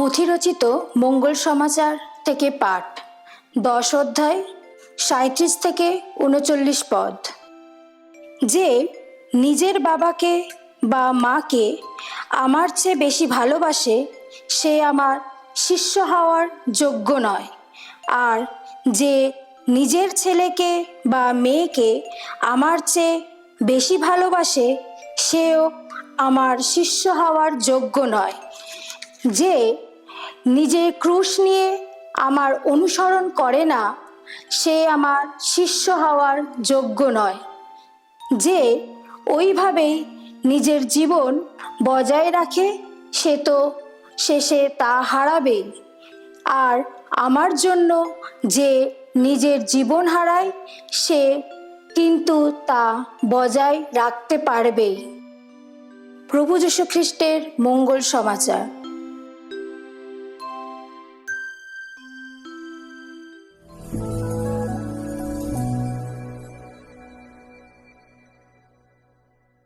মথিরচিত মঙ্গল সমাচার থেকে পাঠ, দশ অধ্যায় সাঁত্রিশ থেকে উনচল্লিশ পদ। যে নিজের বাবাকে বা মাকে আমার চেয়ে বেশি ভালোবাসে, সে আমার শিষ্য হওয়ার যোগ্য নয়। আর যে নিজের ছেলেকে বা মেয়েকে আমার চেয়ে বেশি ভালোবাসে, সেও আমার শিষ্য হওয়ার যোগ্য নয়। যে নিজের ক্রুশ নিয়ে আমার অনুসরণ করে না, সে আমার শিষ্য হওয়ার যোগ্য নয়। যে ওইভাবেই নিজের জীবন বজায় রাখে, সে তো শেষে তা হারাবেই আর আমার জন্য যে নিজের জীবন হারায়, সে কিন্তু তা বজায় রাখতে পারবেই। প্রভু যীশু খ্রিস্টের মঙ্গল সমাচার।